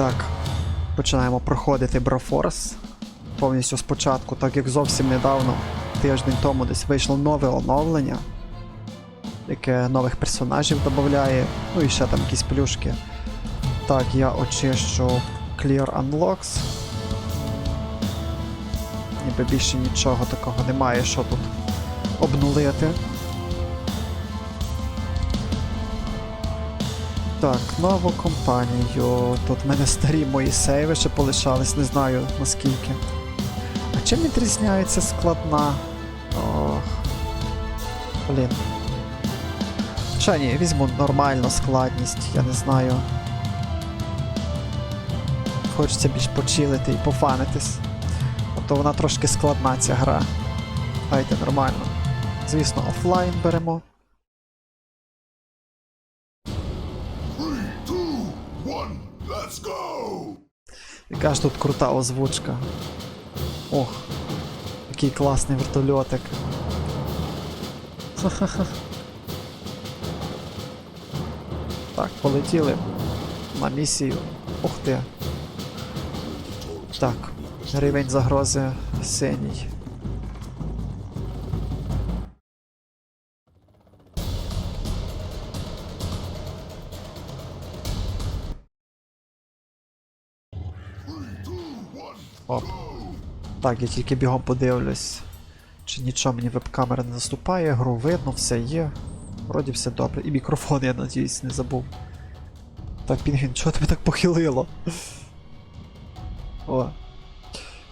Так, починаємо проходити Брофорс. Повністю спочатку, так як зовсім недавно, тиждень тому десь вийшло нове оновлення, яке нових персонажів додає, ну і ще там якісь плюшки. Так, я очищу Clear Unlocks. Ніби більше нічого такого немає, що тут обнулити. Так, нову компанію. Тут в мене старі мої сейви ще полишались, не знаю наскільки. А чим відрізняється складна? Ох. Блін. Ще ні, візьму нормальну складність, я не знаю. Хочеться більш почилити і пофанитись. А то вона трошки складна ця гра. Дайте нормально. Звісно, офлайн беремо. Яка ж тут крута озвучка. Ох, який класний вертольотик. Ха-ха-ха. Так, полетіли на місію. Ух ти. Так, рівень загрози синій. Оп. Так, я тільки бігом подивлюсь. Чи нічого мені веб-камера не наступає, гру видно, все є. Вроді все добре. І мікрофон, я надіюсь, не забув. Так, Пінгвін, чого тебе так похилило? О.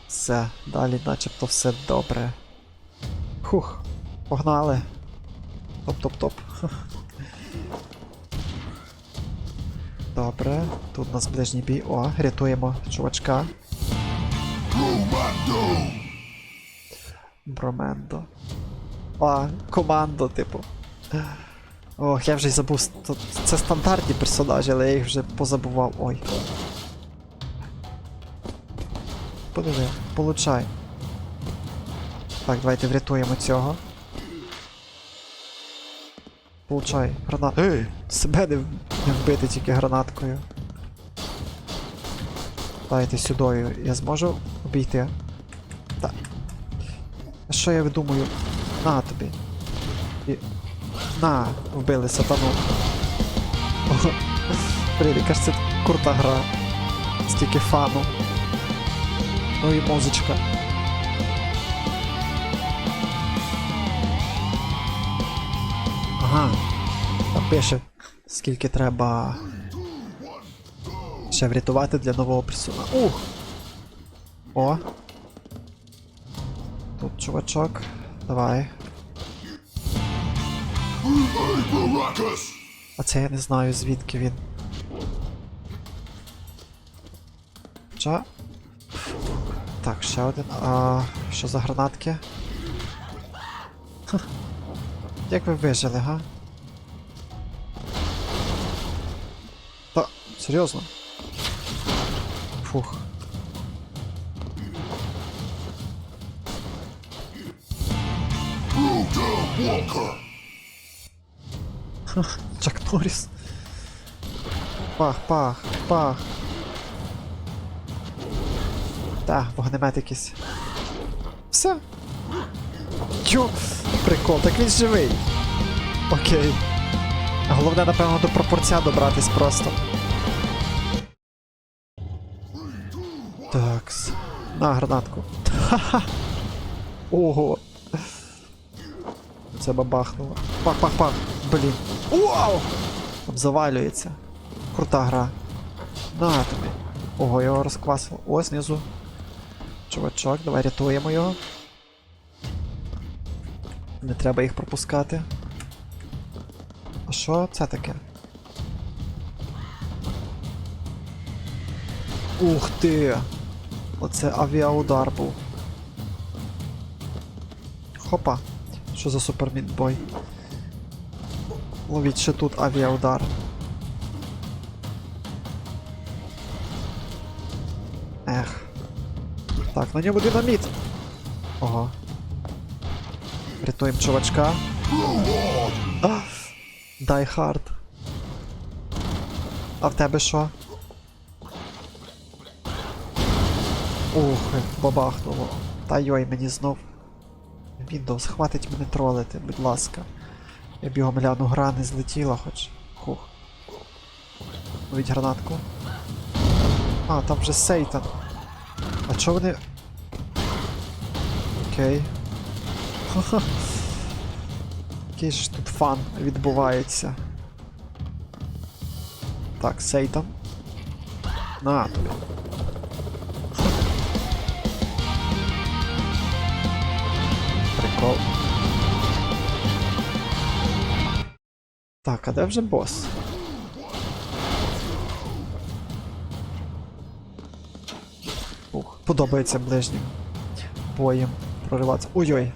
Все, далі начебто все добре. Хух, погнали. Топ-топ-топ. Добре, тут у нас ближній бій. О, рятуємо чувачка. Commando! Бромендо. А, командо, типу. Ох, я вже й забув. Це стандартні персонажі, але я їх вже позабував. Ой. Подиви, получай. Так, давайте врятуємо цього. Получай, гранат. Себе не вбити тільки гранаткою. Давайте сюдою. Я зможу обійти. Так. Що я видумаю? На тобі. І... На, вбили сатану. Блін, яка це крута гра. Стільки фану. Ну і музичка. Ага. Там пише, скільки треба. Ще врятувати для нового персона. Ух! О! Тут чувачок. Давай. А це я не знаю звідки він. Ча. Так, ще один. А що за гранатки? Ха. Як ви вижили, га? Та, серйозно? Фух. Чак Норріс. Пах, пах, пах. Та, вогнемет якийсь. Все. Йо! Прикол, так він живий. Окей. Головне, напевно, до пропорція добратись просто. Такс. На гранатку. Ого. Це бабахнуло. Пах-пах-пах. Блін. Вау! Там завалюється. Крута гра. На тобі. Ого, його розквасило. О, знизу. Чувачок, давай рятуємо його. Не треба їх пропускати. А що це таке? Ух ти! Оце авіаудар був. Хопа. Що за супермідбой? Ловіть ще тут авіаудар. Ех. Так, на ньому динаміт. Ого. Рятуємо чувачка. Die hard. А в тебе що? Бабахнуло. Та йой, мені знов. Windows, хватить мене тролити, будь ласка. Я бігом гляну, гра не злетіла хоч. Хух. Ловіть гранатку. А, там вже Сейтан. А чо вони. Окей. Ха-ха. Який ж тут фан відбувається. Так, Сейтан. На тобі. Прикол. Так, а де вже бос? Ух, подобається ближнім боєм прориватися. Ой-ой,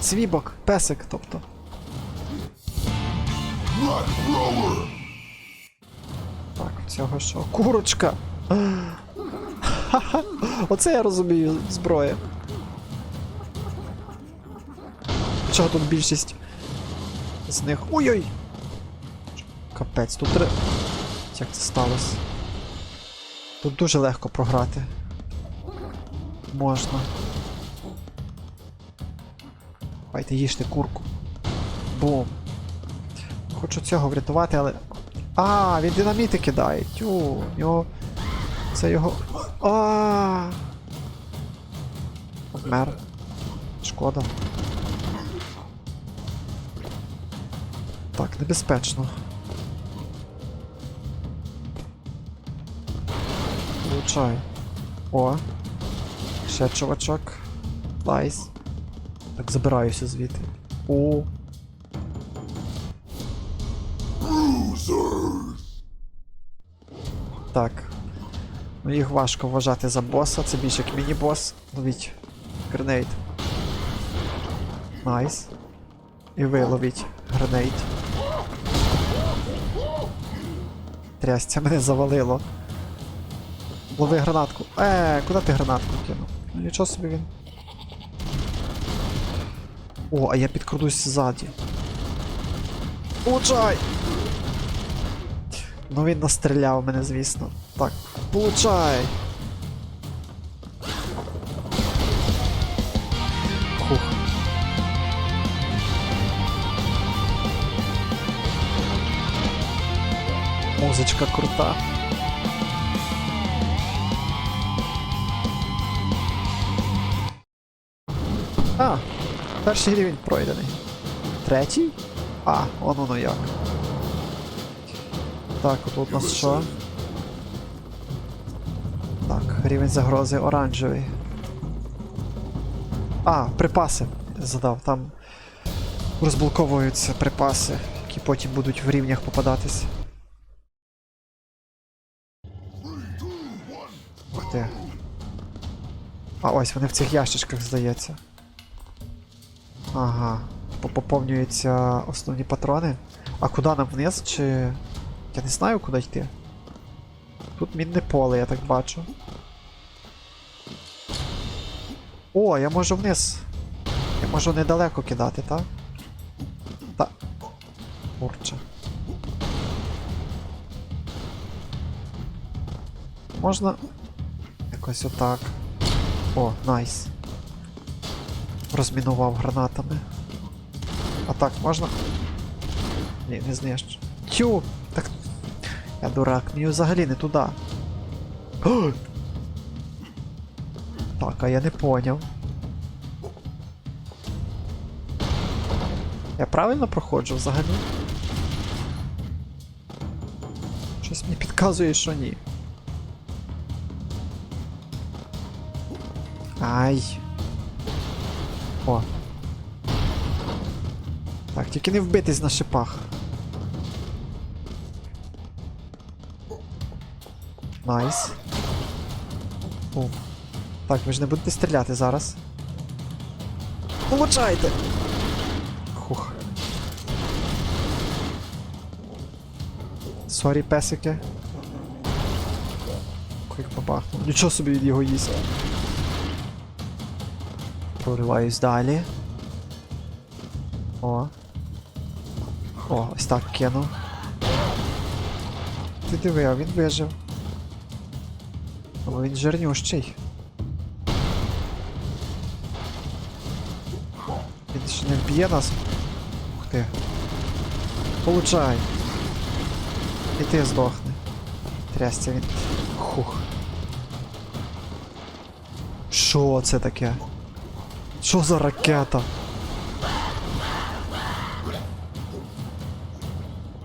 цвібок, песик, тобто. Так, цього що? Курочка! Ха-ха, Оце я розумію, зброя. Чого тут більшість з них. Ой-ой! Капець, тут треба. Як це сталося? Тут дуже легко програти. Можна. Давайте їжте курку. Бум. Хочу цього врятувати, але. А, він динаміти кидає. Тю, його. Це його. А. Вмер. Шкода. Небезпечно. Влучай. О. Ще чувачок. Лайс. Так, забираюся звідти. О. Так. Ну їх важко вважати за боса, це більше як міні-бос. Ловіть. Гренейд. Найс. І ви ловіть гренейд. Трясця мене завалило. Лови гранатку. Е, куди ти гранатку кинув? Ну нічого собі він. О, а я підкрадусь ззаді. Получай! Ну він настріляв мене, звісно. Так, получай! Музичка крута. А, перший рівень пройдений. Третій? А, он воно як. Так, тут у нас що? Так, рівень загрози оранжевий. А, припаси. Задав, там розблоковуються припаси, які потім будуть в рівнях попадатись. А ось вони в цих ящичках, здається. Ага. Попоповнюються основні патрони. А куди нам вниз чи. Я не знаю, куди йти. Тут мінне поле, я так бачу. О, я можу вниз. Я можу недалеко кидати, так? Та. Курче. Можна. Якось отак. О, найс. Розмінував гранатами. А так можна? Ні, не знищу. Тю! Так. Я дурак, мені взагалі не туди. Так, а я не поняв. Я правильно проходжу взагалі? Щось мені підказує, що ні. Ай. О. Так, тільки не вбитись на шипах. Найс. О. Так, ви ж не будете стріляти зараз. Получайте! Хух. Сорі, песики. Як побахнув. Нічого собі від його їсть. Прориваюсь далі. О. О, ось так кинув. Ти диви, а він вижив. Але він жирнющий. Він ще не вб'є нас. Ух ти. Получай. І ти здохне. Трясся він. Хух. Що це таке? Що за ракета?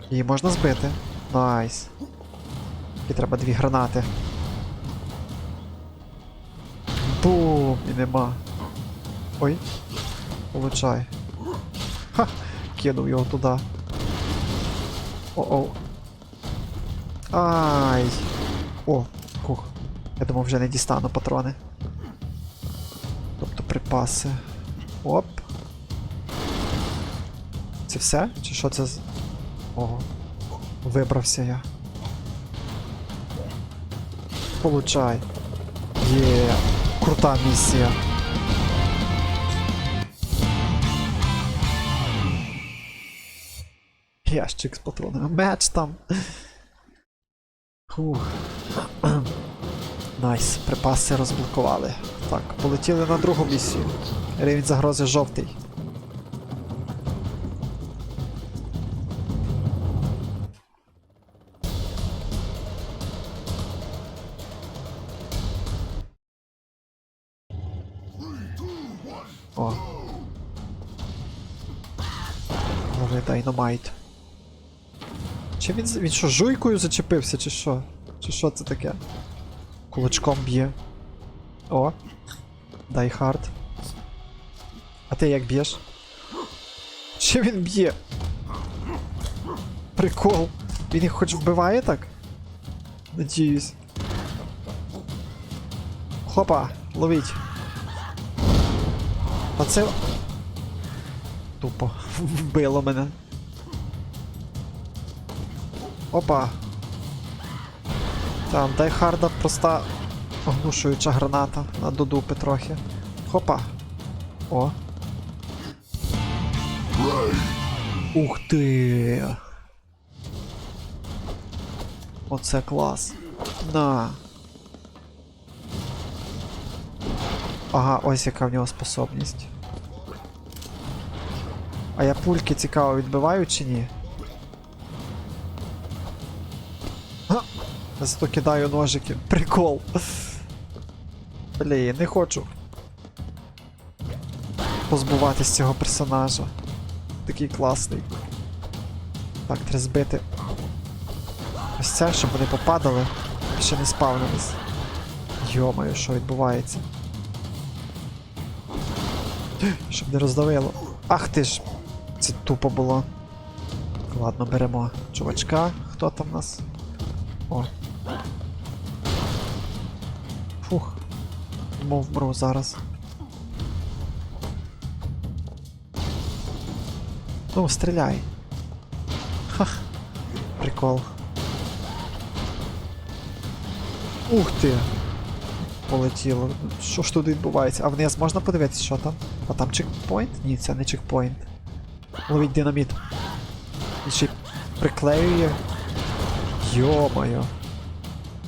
Її можна збити. Найс. І треба дві гранати. Бум! І нема. Ой. Получай. Ха! Кинув його туди. О-оу. Ай. О, хух. Я думав, вже не дістану патрони. Припаси. Оп. Це все? Чи що це з. Ого. Вибрався я. Получай. Є. Крута місія. Ящик з патронами. Меч там. Фух. Найс, припаси розблокували. Так, полетіли на другу місію. Рівень загрози жовтий. О. Лови дайномайт. Чи він, він що, жуйкою зачепився, чи що? Чи що це таке? Кулачком б'є. О. Дай хард. А ти як б'єш? Чи він б'є? Прикол. Він їх хоч вбиває так? Надіюсь. Хопа, ловіть. А. Тупо. Вбило мене. Опа. Там, дай харда проста оглушуюча граната на додупи трохи. Хопа. О. Ух ти. Оце клас. На. Ага, ось яка в нього способність. А я пульки цікаво відбиваю чи ні? Зато кидаю ножики. Прикол. Блін, не хочу. Позбуватись цього персонажа. Такий класний. Так, треба збити. Ось це, щоб вони попадали, ще не спавнились. Йомаю, що відбувається. Щоб не роздавило. Ах ти ж! Це тупо було. Ладно, беремо чувачка. Хто там у нас? О. Мов вмру зараз. Ну, стріляй. Ха. Прикол. Ух ти! Полетіло. Що ж тут відбувається? А вниз можна подивитися, що там? А там чекпоінт? Ні, це не чекпоінт. Ловіть динаміт. І ще й приклеює. Йо-моє.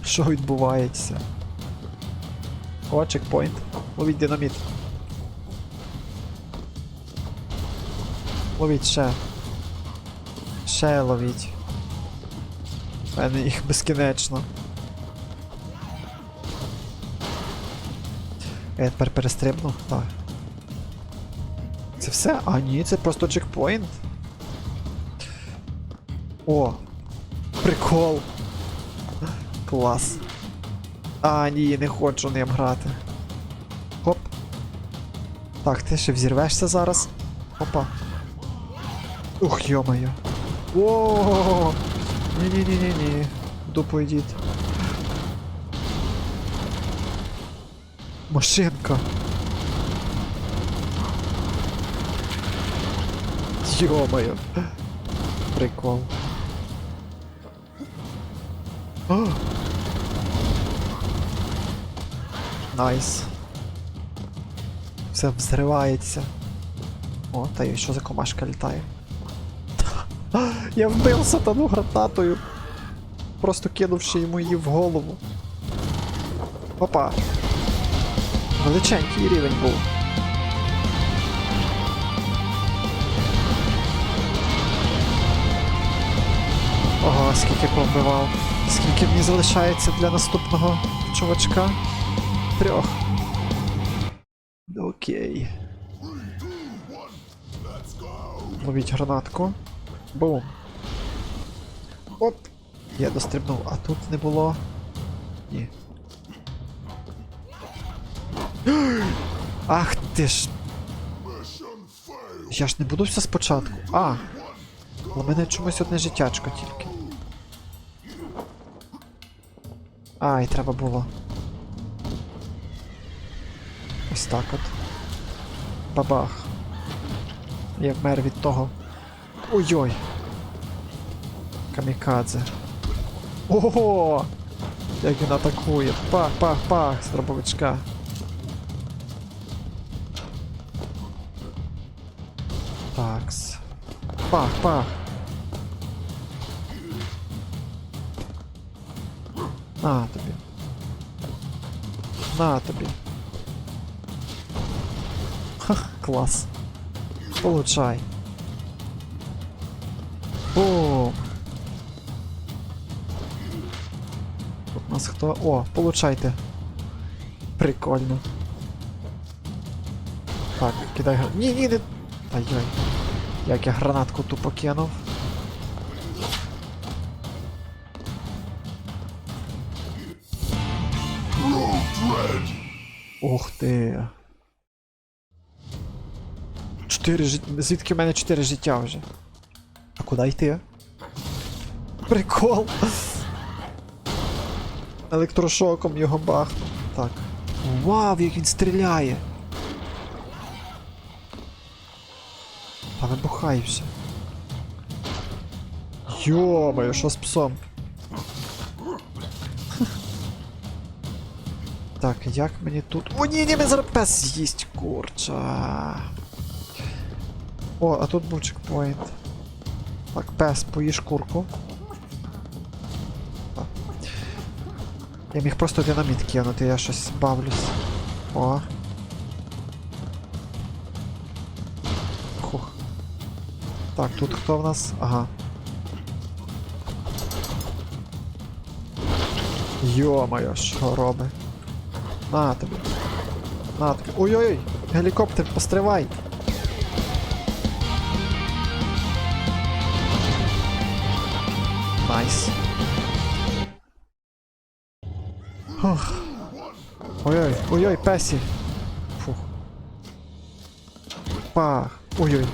Що відбувається? О, чекпоінт. Ловіть динаміт. Ловіть ще. Ще ловіть. У мене їх безкінечно. Я тепер перестрибну? Так. Це все? А ні, це просто чекпоінт. О! Прикол! Клас. А, ні, не хочу ним грати. Хоп. Так, ти ще взірвешся зараз. Опа. Ух, йо-моє. О! Ні-ні-ні-ні-ні. Дупу йдіть. Машинка. Йо-моє. Прикол. Найс. Все взривається. О, та й що за комашка літає? Я вбив сатану гранатою. Просто кинувши йому її в голову. Опа. Величенький рівень був. Ого, скільки повбивав. Скільки мені залишається для наступного чувачка? Трьох. Окей. Ловіть гранатку. Бум. Оп. Я дострибнув, а тут не було. Ні. Ах ти ж. Я ж не буду все спочатку. А. У мене чомусь одне життячко тільки. Ай, треба було. Ось так от. Бабах. Я вмер від того. Ой-ой. Камікадзе. Ого! Як він атакує. Пах, пах, пах, з дробовичка. Такс. Пах, пах. На тобі. На тобі. Клас. Получай. Бум. Тут у нас хто. О, получайте. Прикольно. Так, кидай гра... Ні, ні, не. Ай-яй. Як я гранатку тупо кинув. Ух ти. Чотири життя. Звідки в мене чотири життя вже? А куди йти? Прикол. Електрошоком його бахнув. Так. Вау, як він стріляє. Та вибухай вже. Йо-моє, що з псом? Так, як мені тут. О, ні, ні, мене зараз пес з'їсть, курча. О, а тут був чекпоінт. Так, пес, поїж курку. Так. Я міг просто динаміт кинути, я щось бавлюсь. О. Хух. Так, тут хто в нас? Ага. Йо-моє, що робить? На тобі. На тобі. Ой-ой-ой! Гелікоптер, постривай! Найс. Ой-ой, ой-ой, песі. Фух. Пах. Ой-ой.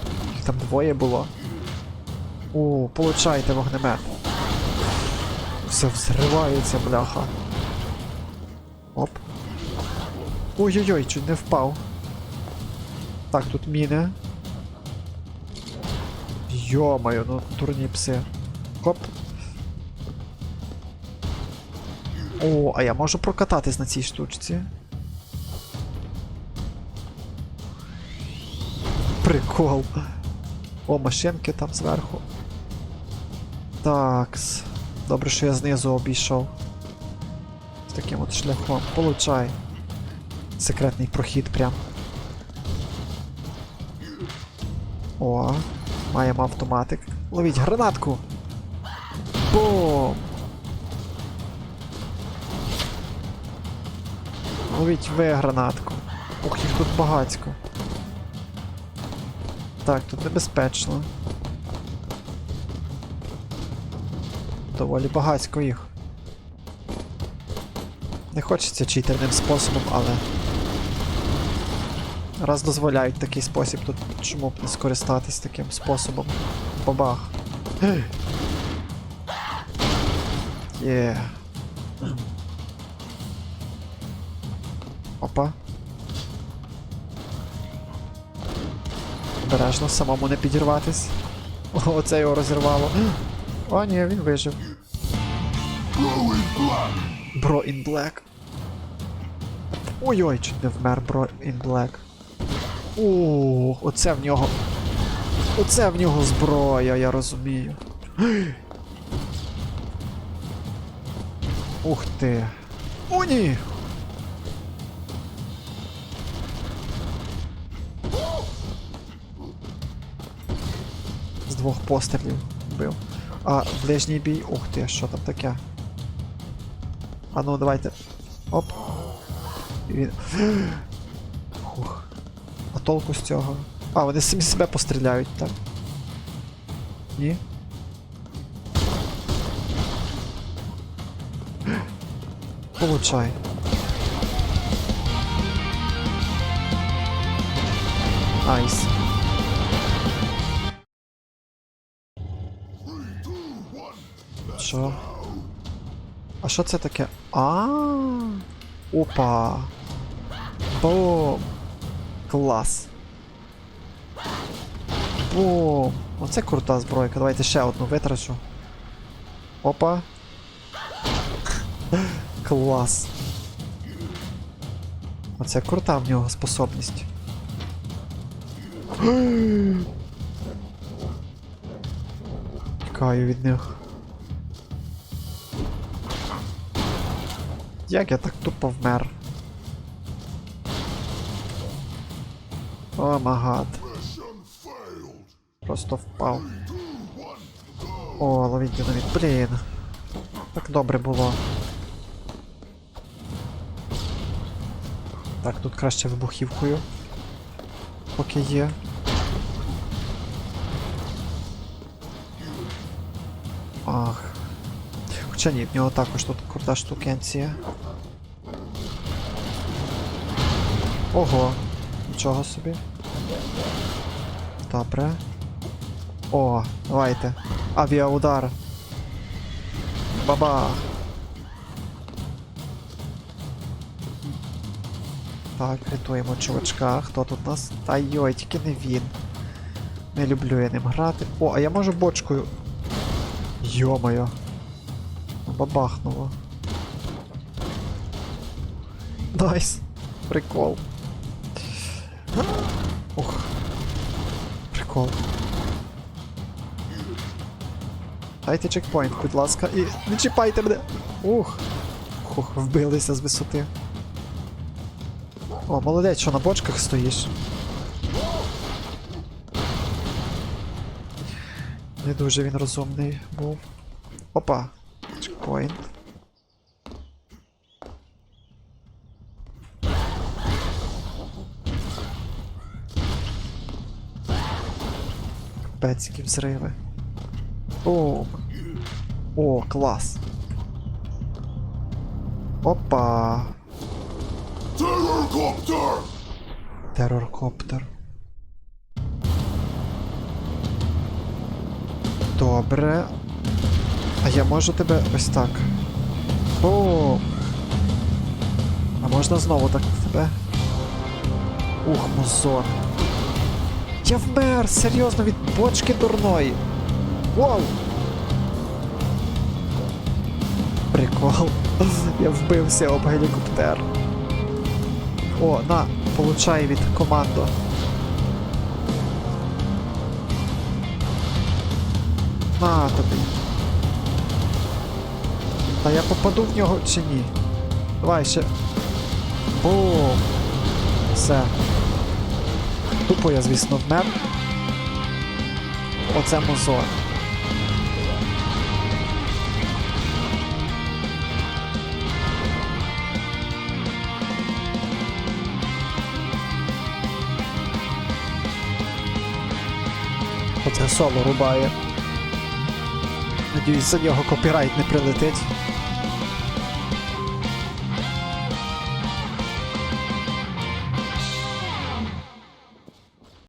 Там двоє було. О, получайте вогнемет. Все взривається, бляха. Оп. Ой-ой-ой, чуть не впав. Так, тут міни. Йо-моє, ну турні пси. Хоп. О, а я можу прокататись на цій штучці. Прикол. О, машинки там зверху. Такс. Добре, що я знизу обійшов. З таким от шляхом. Получай. Секретний прохід прям. О, маємо автоматик. Ловіть гранатку! Бум! Ловіть ви гранатку. Ух, їх тут багацько. Так, тут небезпечно. Доволі багацько їх. Не хочеться читерним способом, але. Раз дозволяють такий спосіб, то чому б не скористатись таким способом? Бабах. Є. Опа. Обережно, самому не підірватись. О, Оце його розірвало. О, ні, він вижив. Бро in black. Ой-ой, чуть не вмер бро in black. О, оце в нього. Оце в нього зброя, я розумію. Ух ти. О, ні! Двох пострілів вбив. А ближній бій. Ух ти, що там таке? А ну давайте. Оп. Він. Ух. А толку з цього? А, вони самі себе постріляють, так? Ні? Получай. Айс. А що це таке? А. Опа. Бум. Клас. Бум. Оце крута збройка. Давайте ще одну витрачу. Опа. Клас. Оце крута в нього способність. Тікаю від них. Як я так тупо вмер? О магад. Просто впав. О, ловіть динаміт. Блін. Так добре було. Так, тут краще вибухівкою. Поки є. Ах. Хоча ні, в нього також тут крута штукенція. Ого, нічого собі. Добре. О, давайте. Авіаудар. Баба. Так, рятуємо чувачка. Хто тут у нас? Та йой, тільки не він. Не люблю я ним грати. О, а я можу бочкою. Йо-моє. Бабахнуло. Найс. Прикол. Ух. Прикол. Дайте чекпоінт, будь ласка, і чіпайте мене! Ух! Хух, вбилися з висоти. О, молодець, що на бочках стоїш. Не дуже він розумний був. Опа. Чекпоінт. Пецькі взриви. Бум. О, клас. Опа. Terrorcopter! Тероркоптер. Добре. А я можу тебе ось так. Бум. А можна знову так тебе? Ух, музон. Я вмер! Серйозно від бочки дурної. Вау! Прикол. Я вбився об гелікоптер. О, на, получай від командо. На тобі. Та я попаду в нього чи ні? Давай ще. Бум. Все. Тупо я, звісно, вмер. Оце музон. Оце соло рубає. Надіюсь, за нього копірайт не прилетить.